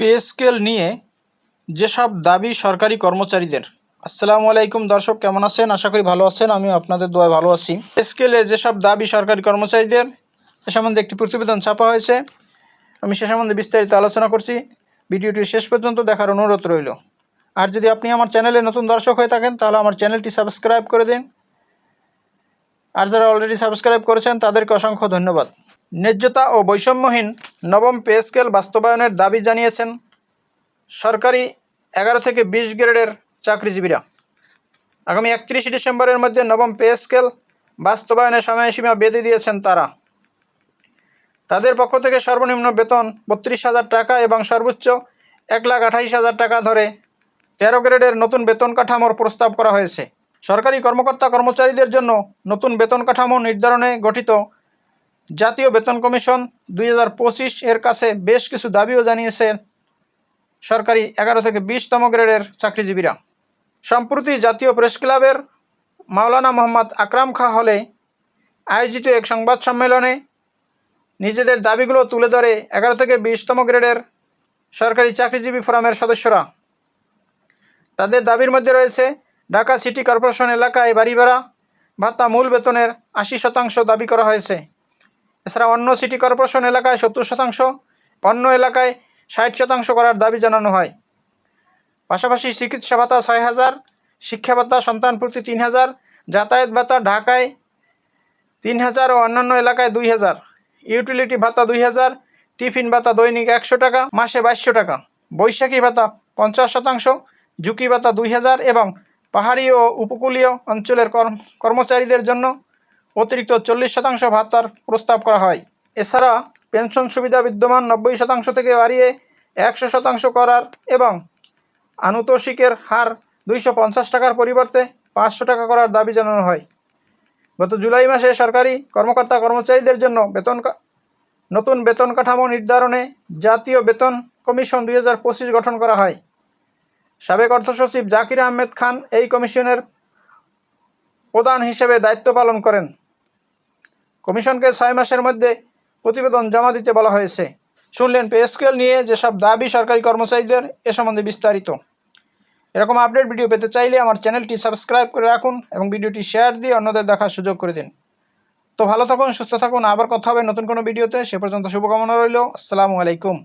Pay scale নিয়ে যেসব দাবি সরকারি কর্মচারীদের। আসসালামু আলাইকুম দর্শক, কেমন আছেন? আশা করি ভালো আছেন। আমি আপনাদের দোয়ায় ভালো আছি। পে স্কেলে যেসব দাবি সরকারি কর্মচারীদের এ সম্বন্ধে একটি প্রতিবেদন ছাপা হয়েছে। আমি সে সম্বন্ধে বিস্তারিত আলোচনা করছি। ভিডিওটি শেষ পর্যন্ত দেখার অনুরোধ রইল। আর যদি আপনি আমার চ্যানেলে নতুন দর্শক হয়ে থাকেন, তাহলে আমার চ্যানেলটি সাবস্ক্রাইব করে দিন। আর যারা অলরেডি সাবস্ক্রাইব করেছেন, তাদেরকে অসংখ্য ধন্যবাদ। ন্যায্যতা ও বৈষম্যহীন নবম পে স্কেল বাস্তবায়নের দাবি জানিয়েছেন সরকারি এগারো থেকে বিশ গ্রেডের চাকরিজীবীরা। আগামী একত্রিশে ডিসেম্বরের মধ্যে নবম পে স্কেল বাস্তবায়নের সময়সীমা বেঁধে দিয়েছেন তারা। তাদের পক্ষ থেকে সর্বনিম্ন বেতন বত্রিশ হাজার টাকা এবং সর্বোচ্চ এক লাখ আঠাইশ হাজার টাকা ধরে তেরো গ্রেডের নতুন বেতন কাঠামোর প্রস্তাব করা হয়েছে। সরকারি কর্মকর্তা কর্মচারীদের জন্য নতুন বেতন কাঠামো নির্ধারণে গঠিত জাতীয় বেতন কমিশন দুই হাজার পঁচিশ এর কাছে বেশ কিছু দাবিও জানিয়েছেন সরকারি এগারো থেকে বিশতম গ্রেডের চাকরিজীবীরা। সম্প্রতি জাতীয় প্রেস ক্লাবের মাওলানা মোহাম্মদ আকরাম খা হলে আয়োজিত এক সংবাদ সম্মেলনে নিজেদের দাবিগুলো তুলে ধরে এগারো থেকে বিশতম গ্রেডের সরকারি চাকরিজীবী ফোরামের সদস্যরা। তাদের দাবির মধ্যে রয়েছে, ঢাকা সিটি কর্পোরেশন এলাকায় বাড়ি ভাড়া ভাতা মূল বেতনের আশি শতাংশ দাবি করা হয়েছে। এছাড়া অন্য সিটি কর্পোরেশন এলাকায় সত্তর শতাংশ, অন্য এলাকায় ষাট শতাংশ করার দাবি জানানো হয়। পাশাপাশি চিকিৎসা ভাতা ছয় হাজার, শিক্ষা ভাতা, সন্তান প্রতি তিন হাজার, যাতায়াত ভাতা ঢাকায় তিন হাজার ও অন্যান্য এলাকায় দুই হাজার। ইউটিলিটি ভাতা দুই হাজার, টিফিন ভাতা দৈনিক একশো টাকা, মাসে বাইশশো টাকা। বৈশাখী ভাতা পঞ্চাশ শতাংশ, ঝুঁকি ভাতা দুই হাজার এবং পাহাড়ি ও উপকূলীয় অঞ্চলের কর্ম কর্মচারীদের জন্য অতিরিক্ত চল্লিশ শতাংশ ভাতার প্রস্তাব করা হয়। এছাড়া পেনশন সুবিধা বিদ্যমান নব্বই শতাংশ থেকে বাড়িয়ে একশো শতাংশ করার এবং আনুতোষিকের হার দুইশো পঞ্চাশ টাকার পরিবর্তে পাঁচশো টাকা করার দাবি জানানো হয়। গত জুলাই মাসে সরকারি কর্মকর্তা কর্মচারীদের জন্য বেতন নতুন বেতন কাঠামো নির্ধারণে জাতীয় বেতন কমিশন দুই হাজার পঁচিশ গঠন করা হয়। সাবেক অর্থসচিব জাকির আহমেদ খান এই কমিশনের প্রধান হিসেবে দায়িত্ব পালন করেন। কমিশনকে ছয় মাসের মধ্যে প্রতিবেদন জমা দিতে বলা হয়েছে। শুনলেন পে স্কেল নিয়ে যেসব দাবি সরকারি কর্মচারীদের এ সম্বন্ধে বিস্তারিত। এরকম আপডেট ভিডিও পেতে চাইলে আমার চ্যানেলটি সাবস্ক্রাইব করে রাখুন এবং ভিডিওটি শেয়ার দিয়ে অন্যদের দেখার সুযোগ করে দিন। তো ভালো থাকুন, সুস্থ থাকুন, আবার কথা হবে নতুন কোনো ভিডিওতে। সে পর্যন্ত শুভকামনা রইল। আসসালামু আলাইকুম।